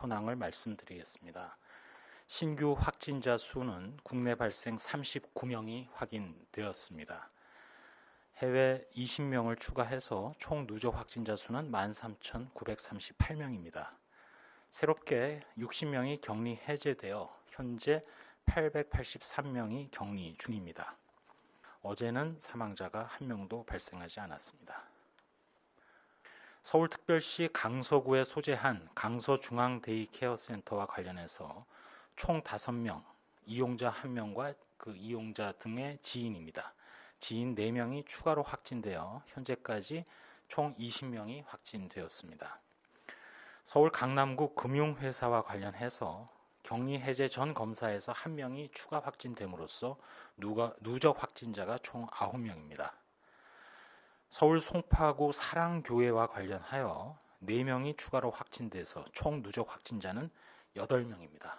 현황을 말씀드리겠습니다. 신규 확진자 수는 국내 발생 39명이 확인되었습니다. 해외 20명을 추가해서 총 누적 확진자 수는 13,938명입니다. 새롭게 60명이 격리 해제되어 현재 883명이 격리 중입니다. 어제는 사망자가 한 명도 발생하지 않았습니다. 서울특별시 강서구에 소재한 강서중앙데이케어센터와 관련해서 총 5명, 이용자 1명과 그 이용자 등의 지인입니다. 지인 4명이 추가로 확진되어 현재까지 총 20명이 확진되었습니다. 서울 강남구 금융회사와 관련해서 격리 해제 전 검사에서 한 명이 추가 확진됨으로써 누가, 누적 확진자가 총 9명입니다. 서울 송파구 사랑교회와 관련하여 4명이 추가로 확진돼서 총 누적 확진자는 8명입니다.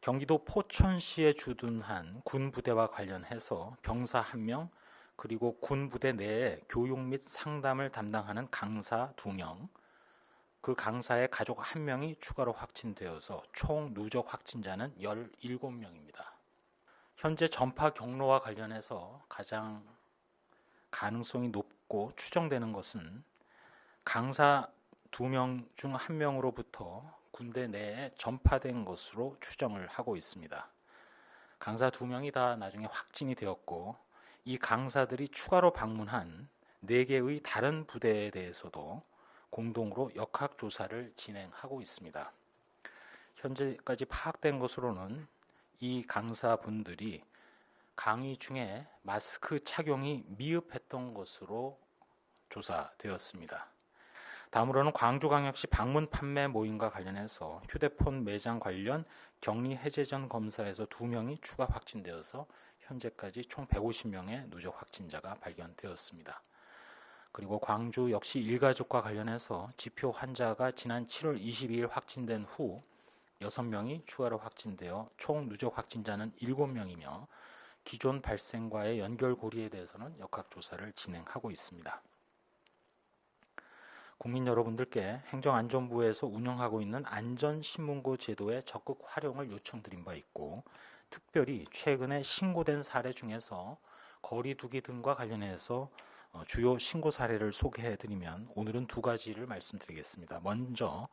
경기도 포천시에 주둔한 군부대와 관련해서 병사 1명, 그리고 군부대 내에 교육 및 상담을 담당하는 강사 2명, 그 강사의 가족 1명이 추가로 확진되어서 총 누적 확진자는 17명입니다. 현재 전파 경로와 관련해서 가장 가능성이 높고 추정되는 것은 강사 2명 중 1명으로부터 군대 내에 전파된 것으로 추정을 하고 있습니다. 강사 2명이 다 나중에 확진이 되었고 이 강사들이 추가로 방문한 4개의 다른 부대에 대해서도 공동으로 역학 조사를 진행하고 있습니다. 현재까지 파악된 것으로는 이 강사분들이 강의 중에 마스크 착용이 미흡했던 것으로 조사되었습니다. 다음으로는 광주광역시 방문 판매 모임과 관련해서 휴대폰 매장 관련 격리 해제 전 검사에서 2명이 추가 확진되어서 현재까지 총 150명의 누적 확진자가 발견되었습니다. 그리고 광주 역시 일가족과 관련해서 지표 환자가 지난 7월 22일 확진된 후 6명이 추가로 확진되어 총 누적 확진자는 7명이며 기존 발생과의 연결고리에 대해서는 역학조사를 진행하고 있습니다. 국민 여러분들께 행정안전부에서 운영하고 있는 안전신문고 제도의 적극 활용을 요청드린 바 있고 특별히 최근에 신고된 사례 중에서 거리두기 등과 관련해서 어, 주요 신고 사례를 소개해 드리면 오늘은 두 가지를 말씀드리겠습니다. 먼저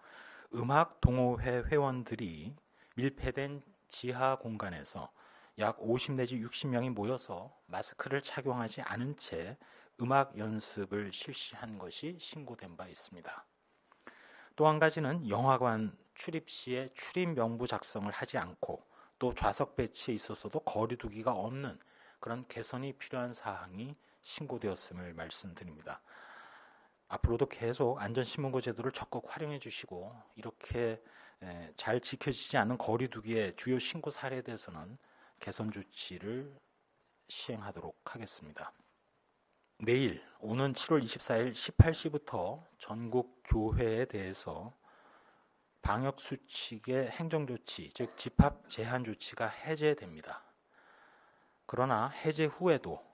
음악 동호회 회원들이 밀폐된 지하 공간에서 약 50 내지 60명이 모여서 마스크를 착용하지 않은 채 음악 연습을 실시한 것이 신고된 바 있습니다. 또 한 가지는 영화관 출입 시에 출입 명부 작성을 하지 않고 또 좌석 배치에 있어서도 거리두기가 없는 그런 개선이 필요한 사항이 신고되었음을 말씀드립니다. 앞으로도 계속 안전신문고 제도를 적극 활용해 주시고 이렇게 잘 지켜지지 않는 거리두기의 주요 신고 사례에 대해서는 개선 조치를 시행하도록 하겠습니다. 내일 오는 7월 24일 18시부터 전국 교회에 대해서 방역 수칙의 행정 조치, 즉 집합 제한 조치가 해제됩니다. 그러나 해제 후에도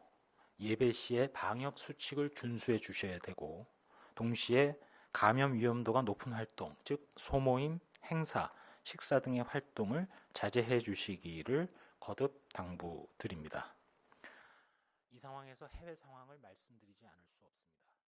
예배 시에 방역 수칙을 준수해 주셔야 되고 동시에 감염 위험도가 높은 활동, 즉 소모임, 행사, 식사 등의 활동을 자제해 주시기를 거듭 당부드립니다. 이 상황에서 해외 상황을 말씀드리지 않을 수 없습니다.